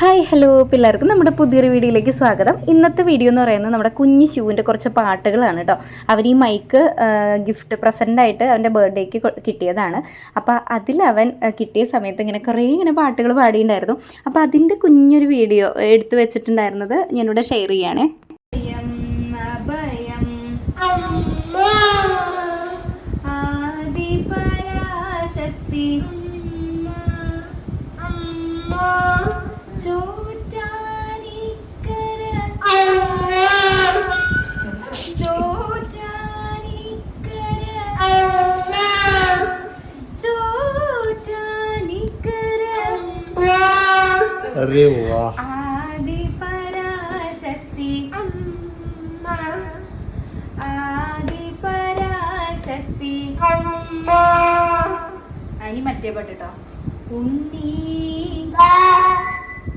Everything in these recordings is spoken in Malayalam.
ഹായ് ഹലോ പിള്ളേർക്കും നമ്മുടെ പുതിയൊരു വീഡിയോയിലേക്ക് സ്വാഗതം. ഇന്നത്തെ വീഡിയോ എന്ന് പറയുന്നത് നമ്മുടെ കുഞ്ഞു ശിവുവിന്റെ കുറച്ച് പാട്ടുകളാണ് കേട്ടോ. അവൻ ഈ മൈക്ക് ഗിഫ്റ്റ് പ്രസന്റായിട്ട് അവന്റെ ബർത്ത്ഡേക്ക് കിട്ടിയതാണ്. അപ്പോൾ അതിൽ അവൻ കിട്ടിയ സമയത്ത് ഇങ്ങനെ കുറേ ഇങ്ങനെ പാട്ടുകൾ പാടിയിട്ടുണ്ടായിരുന്നു. അപ്പോൾ അതിന്റെ കുഞ്ഞൊരു വീഡിയോ എടുത്തു വെച്ചിട്ടുണ്ടായിരുന്നത് ഞാനിവിടെ ഷെയർ ചെയ്യാണ് ചോറ്റാനിക്കര ചോറ്റാനിക്കര ചോറ്റാനിക്കര अरे वाह ആദിപരാശക്തി ആദിപരാശക്തി ഇനി മറ്റേ പാട്ട് കേട്ടോ ഉണ്ണി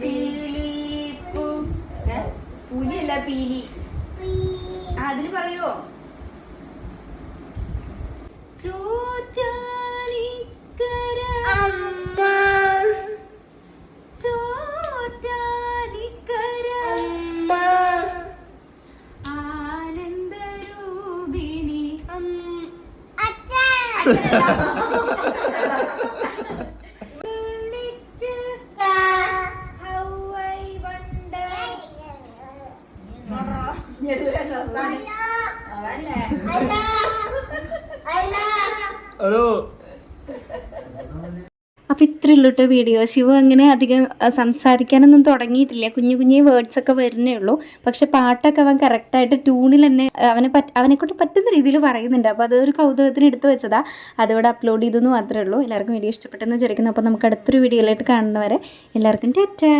പീലിപ്പൂ? പുലിയല്ല പീലി. അതിന് പറയോ? ചോറ്റാനിക്കര. ചോറ്റാനിക്കര. ആനന്ദരൂപിണി. Little ഹലോ അപ്പോൾ ഇത്രയുള്ളൂ കേട്ടോ വീഡിയോ ശിവ അങ്ങനെ അധികം സംസാരിക്കാനൊന്നും തുടങ്ങിയിട്ടില്ല. കുഞ്ഞു കുഞ്ഞു വേർഡ്സ് ഒക്കെ വരുന്നേ ഉള്ളൂ. പക്ഷെ പാട്ടൊക്കെ അവൻ കറക്റ്റായിട്ട് ട്യൂണിൽ തന്നെ അവനെ പറ്റ അവനെ കൊണ്ട് പറ്റുന്ന രീതിയിൽ പറയുന്നുണ്ട്. അപ്പോൾ അതൊരു കൗതുകത്തിന് എടുത്തു വെച്ചതാ. അതോടെ അപ്ലോഡ് ചെയ്തെന്ന് മാത്രമേ ഉള്ളൂ. എല്ലാവർക്കും വീഡിയോ ഇഷ്ടപ്പെട്ടെന്ന് വിചാരിക്കുന്നു. അപ്പോൾ നമുക്ക് അടുത്തൊരു വീഡിയോയിലായിട്ട് കാണുന്നവരെ എല്ലാവർക്കും ടാറ്റാ.